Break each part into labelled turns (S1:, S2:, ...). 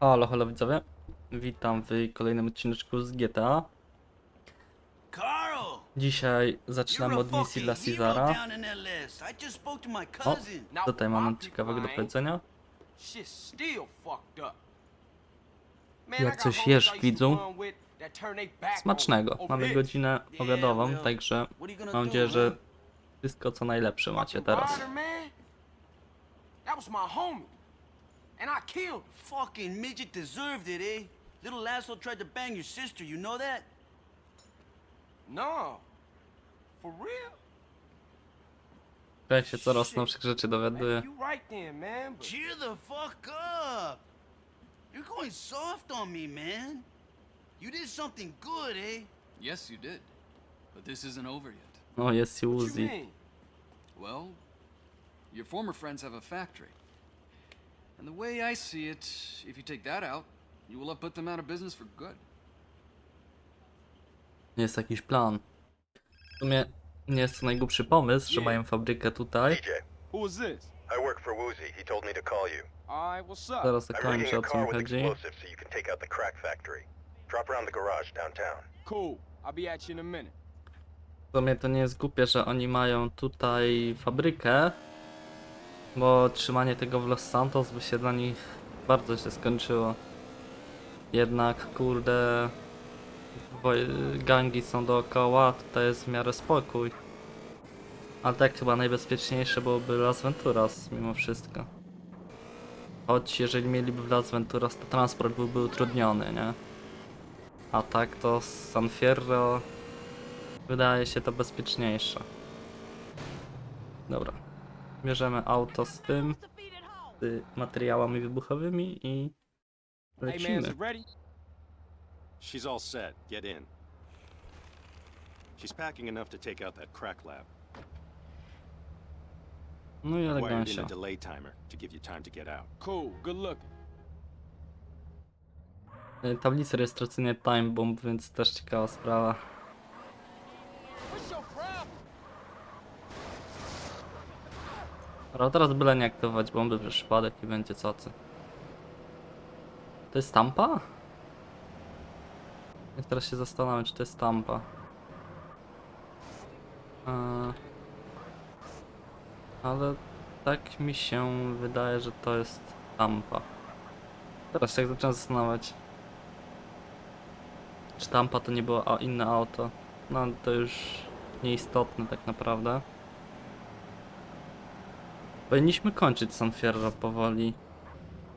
S1: Halo, halo widzowie. Witam w kolejnym odcineczku z GTA.
S2: Carl!
S1: Dzisiaj zaczynamy od misji dla Cezara. O, tutaj mamy ciekawego do powiedzenia. Jak coś jesz, widzu, Smacznego.
S3: over
S1: Mamy godzinę obiadową, także mam nadzieję, że wszystko co najlepsze macie teraz.
S3: Ryder, man. That was my homie. And I killed.
S2: Fucking midget deserved it, eh? Little asshole tried to bang your sister, you know that?
S3: No. For real?
S1: Jak się coraz nowszych rzeczy
S3: Maybe
S1: dowiaduję.
S3: you right then, man.
S2: Cheer the fuck up! You're going soft on me, man. You did something good, eh?
S4: Yes, you did. But this isn't over yet.
S1: Oh, yes, i
S3: what you
S1: Uzi.
S3: mean?
S4: Well, your former friends have a factory. And the way I see it, if you take that out, you will have put them out of business for good.
S1: Jest jakiś plan. W sumie nie jest to najgłupszy pomysł, że mają fabrykę tutaj.
S5: DJ,
S3: Who is this?
S5: I work for Woozy. He told me to call you.
S3: Alright, what's up?
S1: Zaraz
S5: I'm
S1: dokończę
S5: rigging
S1: o co mi
S5: with
S1: chodzi.
S5: explosives so you can take out the crack factory. Drop around the garage downtown.
S3: Cool. I'll be at you in a minute.
S1: W sumie to nie jest głupie, że oni mają tutaj fabrykę, bo trzymanie tego w Los Santos by się dla nich bardzo źle skończyło. Jednak, kurde, gangi są dookoła, tutaj jest w miarę spokój. Ale tak chyba najbezpieczniejsze byłoby Las Venturas mimo wszystko. Choć jeżeli mieliby Las Venturas, to transport byłby utrudniony, nie? A tak to San Fierro Wydaje się to bezpieczniejsze. Dobra. Bierzemy auto z tym, z materiałami wybuchowymi i lecimy.
S6: She's all set. Get in. She's packing enough to take out that crack lab.
S1: No i
S6: Wired in
S1: elegancja.
S6: a delay timer to give you time to get out.
S3: Cool. Good looking.
S1: Y, Tablice rejestracyjne Time Bomb, więc też ciekawa sprawa.
S3: What's your problem?
S1: Dobra, teraz byle nie aktywować bomby przez przypadek i będzie cacy. To jest Tampa? Ja teraz się zastanawiam, czy to jest Tampa. Eee, ale tak mi się wydaje, że to jest Tampa. Teraz tak zacząłem zastanawiać. Czy Tampa to nie było inne auto? No to już nieistotne tak naprawdę. Powinniśmy kończyć San Fierro powoli.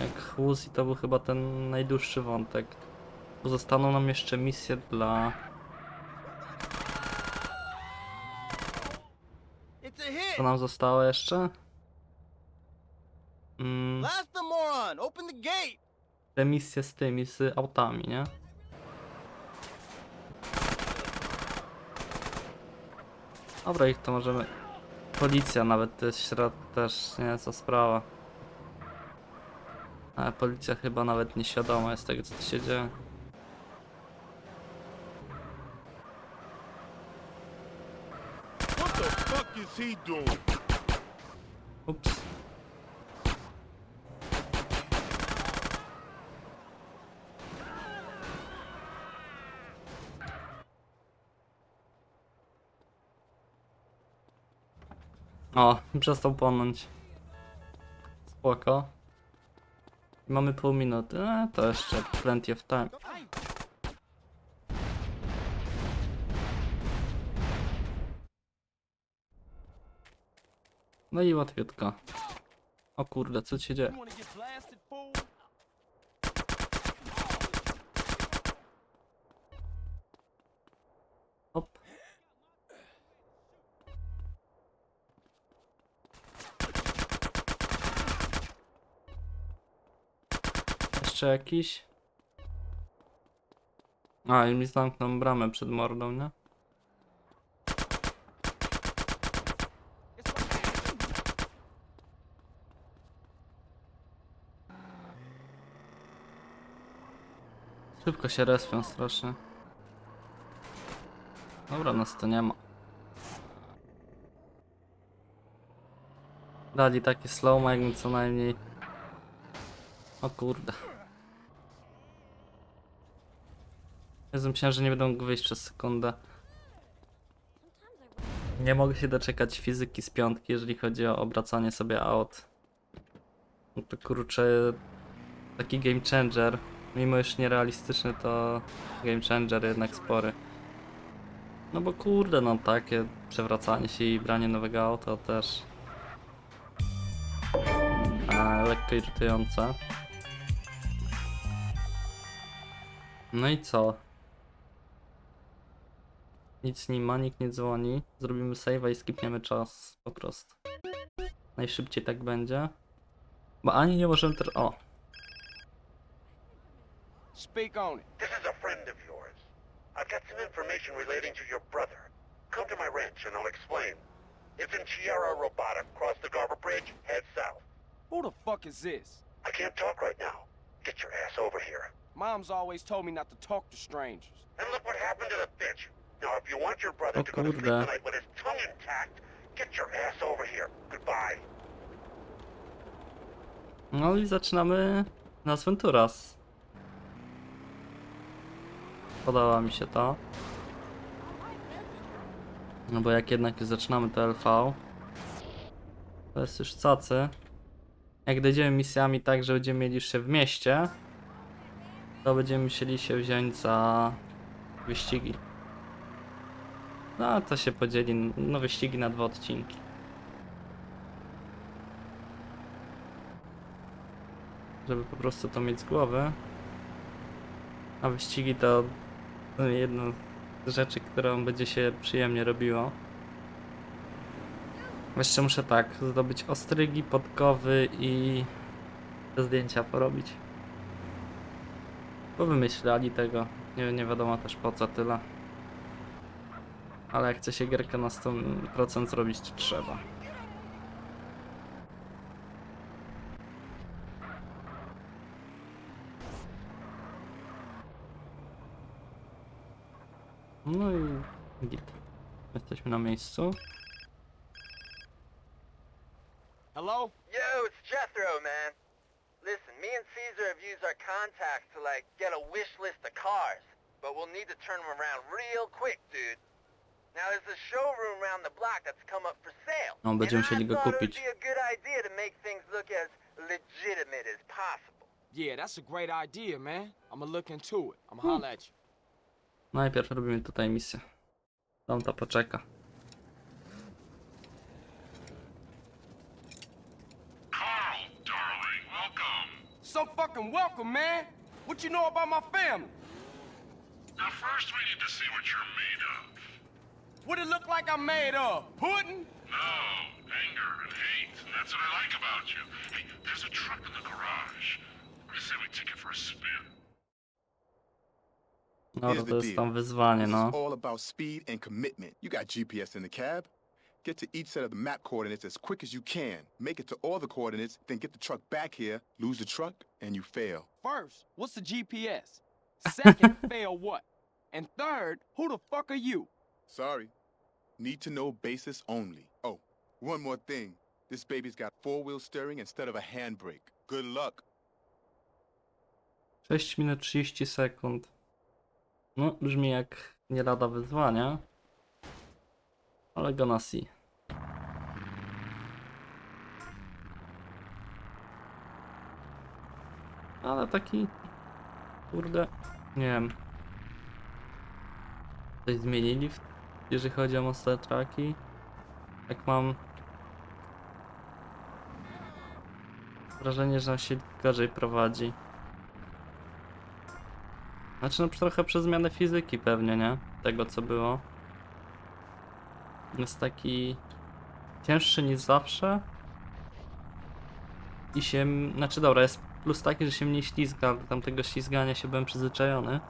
S1: Jak Uzi to był chyba ten najdłuższy wątek. Pozostaną nam jeszcze misje dla... Co nam zostało jeszcze? Mm, te misje z tymi, z autami, nie? Dobra, ich to możemy... Policja nawet to jest środ też nie co sprawa. Ale policja chyba nawet nieświadoma jest tego co tu się dzieje. Ups. O, przestał płonąć. Spoko. Mamy pół minuty, e, to jeszcze plenty of time. No i łatwiutko. O kurde, co się dzieje?
S3: You wanna get blasted, fool?
S1: Hop. Jeszcze jakiś? A, i mi zamknął bramę przed mordą, nie? Szybko się respią strasznie. Dobra, nas to nie ma. Dali taki slow jakby co najmniej. O kurde. Jezu, myślałem, że nie mógł wyjść przez sekundę. Nie mogę się doczekać fizyki z piątki, jeżeli chodzi o obracanie sobie aut. No to kurczę, taki game changer, mimo już nierealistyczny, to game changer jednak spory. No bo kurde, no takie przewracanie się i branie nowego auta też a, lekko irytujące. No i co? Nic nie ma, nikt nie dzwoni. Zrobimy save'a i skipniemy czas po prostu. Najszybciej tak będzie. Bo ani nie możemy teraz... O!
S3: Speak on it.
S5: This is a friend of yours. I've got some information relating to your brother. Come to my ranch and I'll explain. It's in Sierra Robotic, cross the Garber Bridge, head south.
S3: Who the fuck is this?
S5: I can't talk right now. Get your ass over here.
S3: Mom's always told me not to talk to strangers.
S5: And look what happened to the bitch. Now, if you want your brother
S1: O
S5: to go to sleep
S1: kurde.
S5: tonight with his tongue intact, get your ass over here. Goodbye.
S1: No i zaczynamy Nas Venturas. Podoba mi się to. No bo jak jednak już zaczynamy to LV, to jest już cacy. Jak dojdziemy misjami tak, że będziemy mieli już się w mieście, to będziemy musieli się wziąć za wyścigi. No to się podzieli, no wyścigi na dwa odcinki. żeby po prostu to mieć z głowy. A wyścigi to jedna z rzeczy, którą będzie się przyjemnie robiło. Jeszcze muszę tak, zdobyć ostrygi, podkowy i te zdjęcia porobić. Bo wymyślali tego. Nie, nie wiadomo też po co tyle. Ale jak chce się gierkę na 100% zrobić, to trzeba. No i git. Jesteśmy na miejscu.
S3: Hello?
S7: Yo, it's Jethro, man. Listen, me and Caesar have used our contacts to, like, get a wish list of cars. But we'll need to turn them around real quick, dude. Now, there's a showroom around the block that's come up for sale.
S1: No, będziemy
S7: and I
S1: go kupić.
S7: it would be a good idea to make things look as legitimate as possible.
S3: Yeah, that's a great idea, man. I'ma look into it. I'ma hmm. holla at you.
S1: Najpierw robimy tutaj misję. Tam ta poczeka.
S3: So fucking welcome, man. What you know about my family?
S8: Now, first we need to see what you're made of.
S3: What it look like I'm made of? Pudding?
S8: No, anger and hate, that's what I like about you. Hey, there's a truck in the garage. I say we take it for a spin.
S1: No
S9: Here's
S1: to
S9: the
S1: jest
S9: deal.
S1: tam wyzwanie,
S9: This
S1: no.
S9: is all about speed and commitment. You got GPS in the cab. Get to each set of the map coordinates as quick as you can. Make it to all the coordinates, then get the truck back here, lose the truck, and you fail.
S3: First, what's the GPS? Second, fail what? And third, who the fuck are you?
S9: Sorry. Need to know basis only. Oh, one more thing. This baby's got four-wheel steering instead of a handbrake. Good luck.
S1: 6 minut 30 sekund. No, brzmi jak nie lada wyzwania. Ale go na si. Ale taki... Kurde... Nie wiem. Coś zmienili, w, jeżeli chodzi o mocne traki. Jak mam... Wrażenie, że on się gorzej prowadzi. Znaczy no trochę przez zmianę fizyki pewnie, nie? Tego co było. Jest taki cięższy niż zawsze. I się, znaczy dobra, jest plus taki, że się mniej ślizga, ale tamtego ślizgania się byłem przyzwyczajony.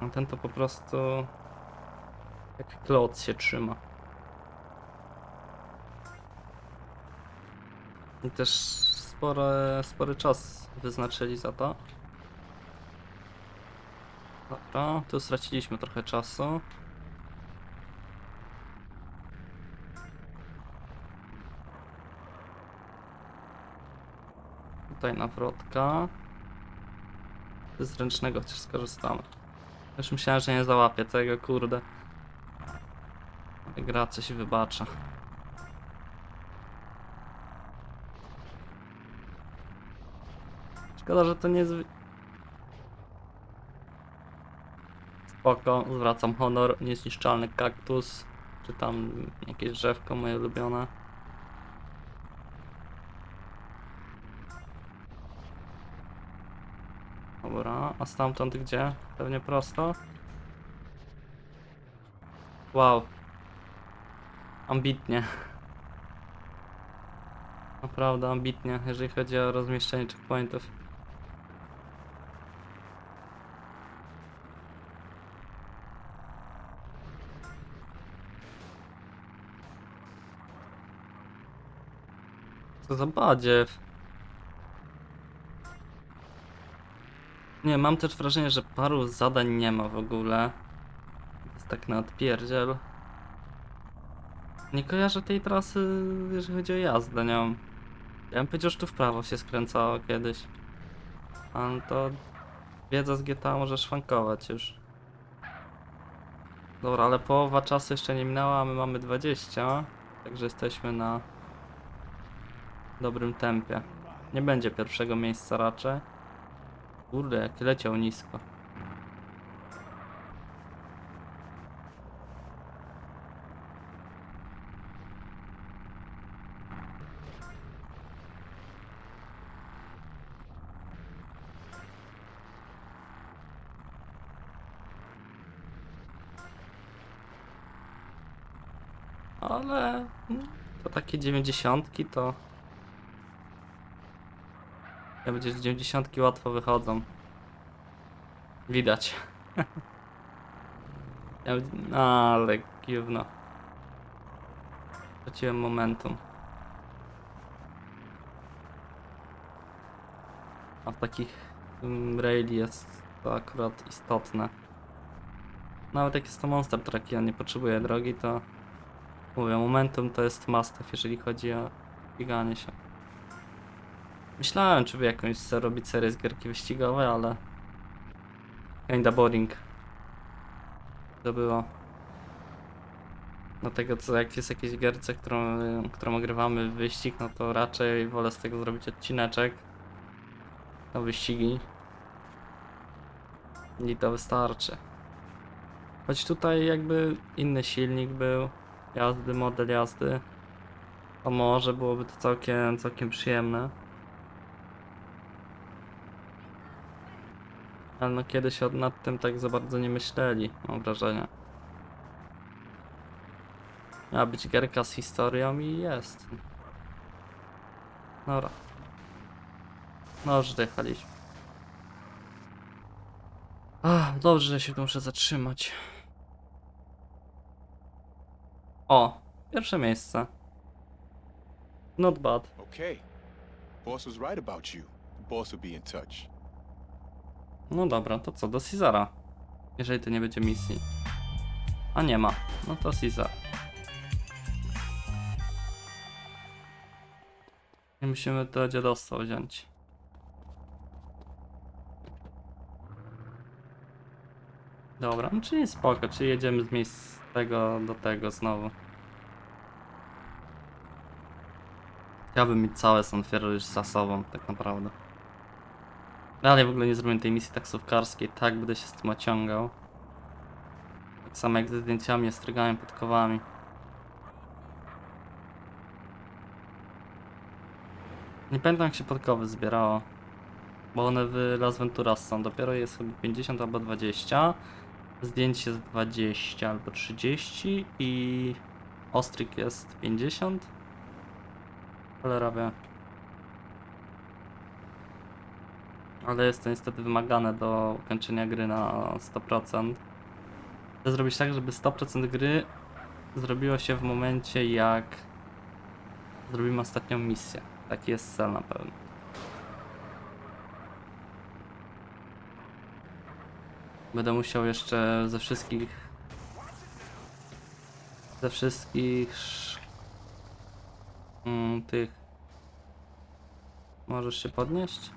S1: A ten to po prostu jak kloc się trzyma. I też spore, spory czas wyznaczyli za to. Dobra, tu straciliśmy trochę czasu. Tutaj nawrotka. Z ręcznego chociaż skorzystamy. Już myślałem, że nie załapię tego, kurde. Gra coś wybacza. Szkoda, że to nie jest... Spoko, zwracam honor, niezniszczalny kaktus, czy tam jakieś drzewko moje ulubione. Dobra, a stamtąd gdzie? Pewnie prosto? Wow. Ambitnie. Naprawdę ambitnie, jeżeli chodzi o rozmieszczenie checkpointów. Co za badziew. Nie, mam też wrażenie, że paru zadań nie ma w ogóle. Jest tak na odpierdziel. Nie kojarzę tej trasy, jeżeli chodzi o jazdę nią. Ja bym powiedział, że tu w prawo się skręcało kiedyś. Ale to wiedza z GTA może szwankować już. Dobra, ale połowa czasu jeszcze nie minęła, a my mamy 20. Także jesteśmy na dobrym tempie. Nie będzie pierwszego miejsca raczej. Kurde, jak leciał nisko. Ale mm, to takie dziewięćdziesiątki to... Ja będzie, że dziewięćdziesiątki łatwo wychodzą. Widać. bym- ale gówno. Straciłem momentum. A w takich raili jest to akurat istotne. Nawet jak jest to monster truck i on nie potrzebuje drogi, to mówię, momentum to jest must jeżeli chodzi o bieganie się. Myślałem, czy by jakąś se- robić serię z gierki wyścigowej, ale... Kinda boring. To było. Dlatego co jak jest jakieś gierce, którą, którą ogrywamy w wyścig, no to raczej wolę z tego zrobić odcineczek. Na wyścigi. I to wystarczy. Choć tutaj jakby inny silnik był, jazdy, model jazdy. To może byłoby to całkiem, całkiem przyjemne. Ale no kiedyś nad tym tak za bardzo nie myśleli, mam wrażenie. Miała być gierka z historią i jest. Dobra. No już dojechaliśmy. Ach, dobrze, że się tu muszę zatrzymać. O, pierwsze miejsce. Not bad.
S9: Okay. Boss was right about you. The boss will be in touch.
S1: No dobra, to co, do Caesara. Jeżeli to nie będzie misji. A nie ma, no to Caesar. I musimy to dziadostwo wziąć. Dobra, no czyli spoko, czyli jedziemy z miejsc tego do tego znowu. Chciałbym mieć całe San Fierro już za sobą, tak naprawdę. Dalej w ogóle nie zrobię tej misji taksówkarskiej, tak będę się z tym ociągał. Tak samo jak ze zdjęciami, ostrygami, podkowami. Nie pamiętam jak się podkowy zbierało. Bo one w Las Venturas są, dopiero jest chyba 50 albo 20. Zdjęć jest 20 albo 30 i ostryk jest 50. Cholera wie. Ale jest to niestety wymagane do ukończenia gry na 100%. Chcę zrobić tak, żeby 100% gry zrobiło się w momencie jak zrobimy ostatnią misję. Taki jest cel na pewno. Będę musiał jeszcze ze wszystkich ze wszystkich sz- mm, tych możesz się podnieść?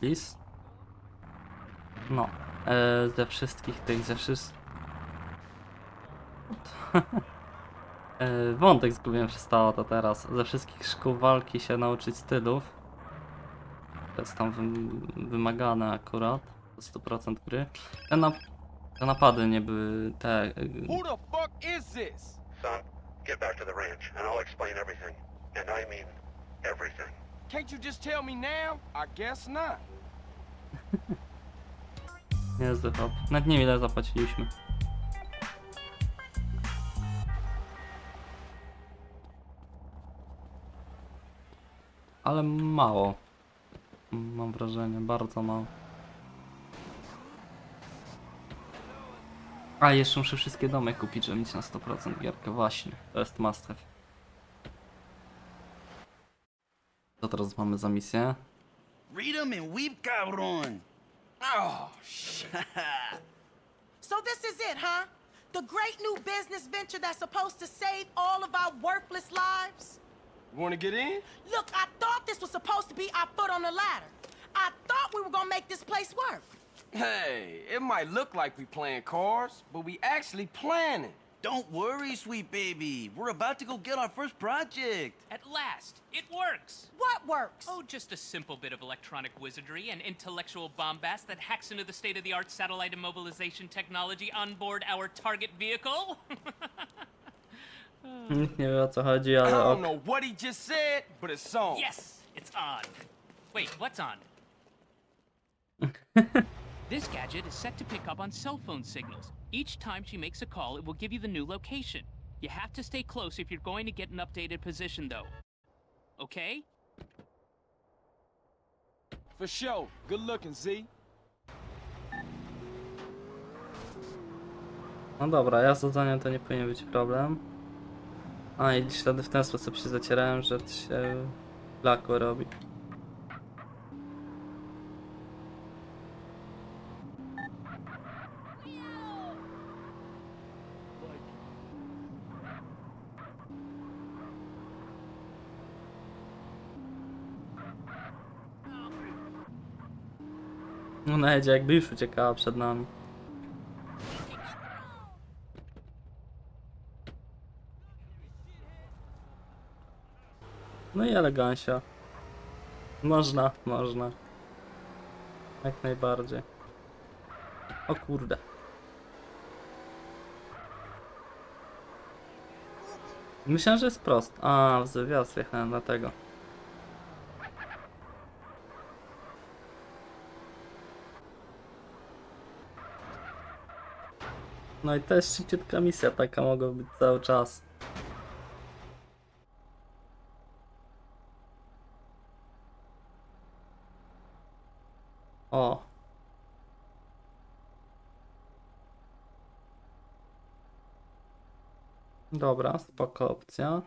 S1: Please. No, e, ze wszystkich tych, ze wszystkich... e, wątek zgubiłem przestało to teraz. Ze wszystkich szkół walki się nauczyć stylów. Jest tam wym- wymagane akurat. Do 100% gry. Te, na, te napady nie były te... e,
S3: Who the fuck is this?
S5: Son, get back to the ranch, and I'll explain everything. And I mean everything.
S3: Can't you just tell me now? I guess not.
S1: Niezły hop. Nawet nie wiem ile zapłaciliśmy. Ale mało. Mam wrażenie, bardzo mało. A, jeszcze muszę wszystkie domy kupić, żeby mieć na 100% gierkę. Właśnie, to jest must have. Co teraz mamy za misję?
S2: Read 'em and weep, cabron.
S3: Oh, shit.
S10: So this is it, huh? The great new business venture that's supposed to save all of our worthless lives?
S3: You wanna get in?
S10: Look, I thought this was supposed to be our foot on the ladder. I thought we were gonna make this place work.
S3: Hey, it might look like we playing cards, but we actually planning.
S2: Don't worry, sweet baby. We're about to go get our first project.
S11: At last, it works!
S10: What works?
S11: Oh, just a simple bit of electronic wizardry and intellectual bombast that hacks into the state of the art satellite immobilization technology on board our target vehicle.
S1: Nikt nie wie o co chodzi,
S3: I
S1: ale
S3: don't
S1: ok.
S3: know what he just said, but it's on.
S11: yes, it's on. Wait, what's on? this gadget is set to pick up on cell phone signals. Each time she makes a call, it will give you the new location. You have to stay close if you're going to get an updated position, though. Okay?
S3: For sure. Good looking, Z.
S1: No dobra, ja z zadaniem to nie powinien być problem. A i ślady w ten sposób się zacierałem, że się blakło robi. No na jedzie jakby już uciekała przed nami. No i elegancja. Można, można. Jak najbardziej. O kurde. Myślałem, że jest prost. A, w zwiat jechałem dlatego. No i jest szybciutka misja, taka mogła być cały czas. O. Dobra, spoko opcja.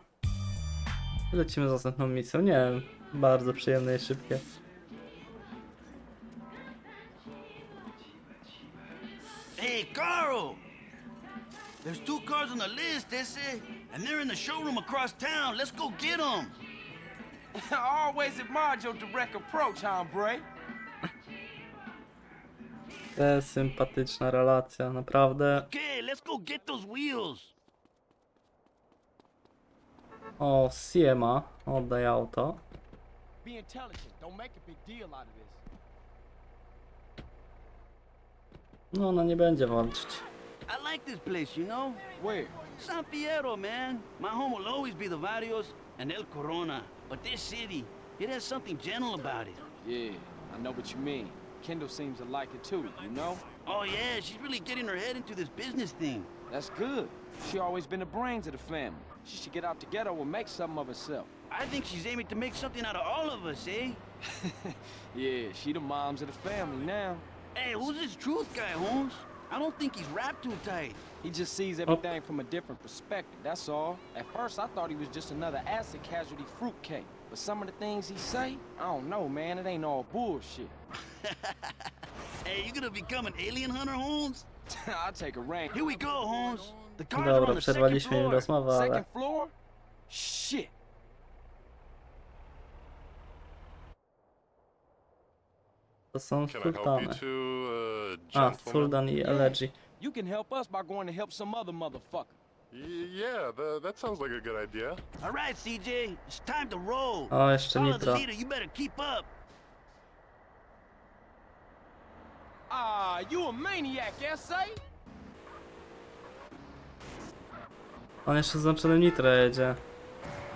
S1: Lecimy z następną misją. Nie wiem, bardzo przyjemne i szybkie.
S2: Hey, Carl! There's two cars on the list, they say, and they're in the showroom across town. Let's go get them.
S3: I always admired your direct approach, hombre.
S1: Jest sympatyczna relacja, naprawdę.
S2: Okay, let's go get those wheels.
S1: O, Siema, oddaj auto.
S3: Be intelligent. Don't make a big deal out of this.
S1: No, ona nie będzie walczyć.
S2: I like this place, you know?
S3: Where?
S2: San Fierro, man. My home will always be the Barrios and El Corona. But this city, it has something gentle about it.
S3: Yeah, I know what you mean. Kendall seems to like it too, you know?
S2: Oh, yeah, she's really getting her head into this business thing.
S3: That's good. She always been the brains of the family. She should get out the ghetto and make something of herself.
S2: I think she's aiming to make something out of all of us, eh?
S3: yeah, she the moms of the family now.
S2: Hey, who's this truth guy, Holmes? I don't think he's wrapped too tight.
S3: He just sees everything from a different perspective, that's all. At first, I thought he was just another acid casualty fruitcake. But some of the things he say, I don't know, man. It ain't all bullshit.
S2: Hey, you gonna become an alien hunter, Holmes?
S3: I'll take a rank.
S2: Here we go, Holmes. The cars are on the second
S1: przerwaliśmy im
S2: floor.
S1: rozmowę, ale...
S3: Second floor? Shit.
S1: To są
S8: Can I help you
S1: sultany.
S8: two, uh,
S1: A,
S8: gentlemen?
S1: Sultan i Elegy.
S3: You can help us by going to help some other motherfucker.
S8: Y- yeah, that, that sounds like a good idea.
S2: All right, CJ, it's time to roll.
S1: O, jeszcze
S2: Follow the
S1: nitro.
S2: leader, you better keep up.
S3: Ah, you a maniac, S.A.?
S1: On jeszcze z nitro jedzie.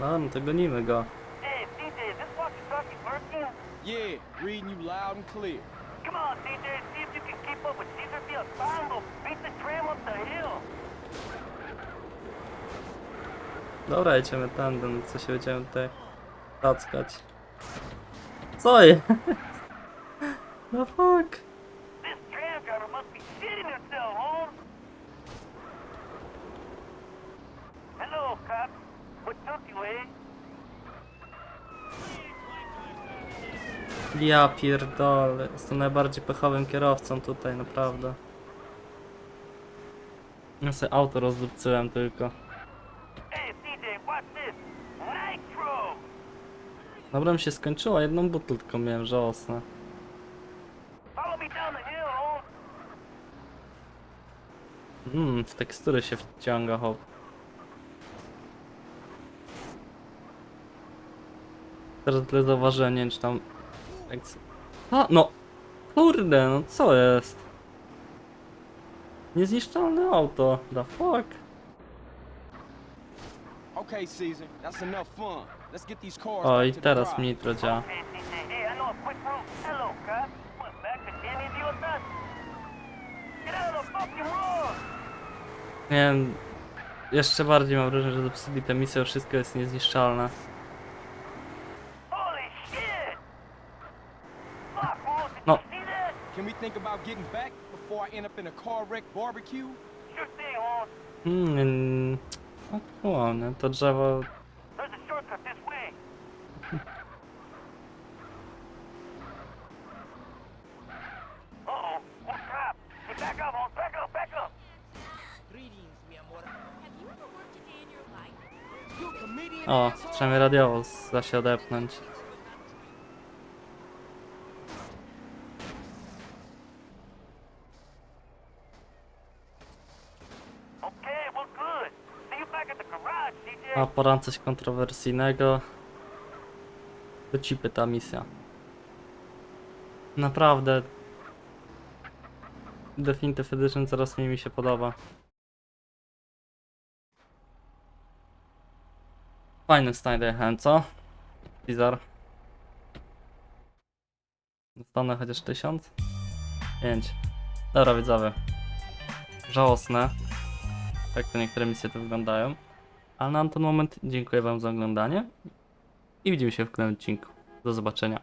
S1: No, no to gonimy go.
S11: Hey, CJ, is this walkie-talkie working?
S3: Yeah, reading you loud and clear.
S11: Come on, CJ, see if you can keep up with Caesar. Beat the tram up the hill.
S1: Dobra, jedziemy tandem, co się będziemy tutaj tackać. Co jest? No fuck.
S11: This tram driver must be shitting himself, Holmes. Hello, cop. What took you, eh?
S1: Ja pierdolę, jestem najbardziej pechowym kierowcą tutaj, naprawdę. Ja sobie auto rozdupcyłem tylko. Dobra mi się skończyło, jedną butlę tylko miałem, żałosne. Mmm, w tekstury się wciąga, hop. Teraz tyle zauważyłem, nie wiem czy tam... Jak... z- A, no! Kurde, no co jest? Niezniszczalne auto, the fuck?
S3: Okay, Caesar, that's enough fun. Let's get these cars
S1: O, i
S3: back to the
S1: teraz mi nitro działa. Nie wiem, jeszcze bardziej mam wrażenie, że zepsuli tę misję, wszystko jest niezniszczalne.
S11: Holy shit! Fuck, Holmes, did
S1: No.
S11: you see that?
S3: Can we think about getting back before I end up in a car wreck barbecue?
S11: Sure thing, Holmes.
S1: Hmm, o, nie, to drzewo...
S11: There's a shortcut this way. Uh-oh, one cop. Hey, back up, Holmes, back up, back up.
S12: Have you ever worked a day in your life?
S3: You a comedian,
S1: O, przynajmniej radiowo da się odepchnąć.
S11: Okay, well, good. See you back at the garage, CJ.
S1: A pora coś kontrowersyjnego. To ci pyta misja. Naprawdę. Definitive Edition coraz mniej mi się podoba. Fajny stan dojechałem, co? Bizar. Dostanę chociaż tysiąc? Pięć. Dobra, widzowie. Żałosne. Jak to niektóre misje tu wyglądają. Ale na ten moment dziękuję Wam za oglądanie i widzimy się w kolejnym odcinku. Do zobaczenia.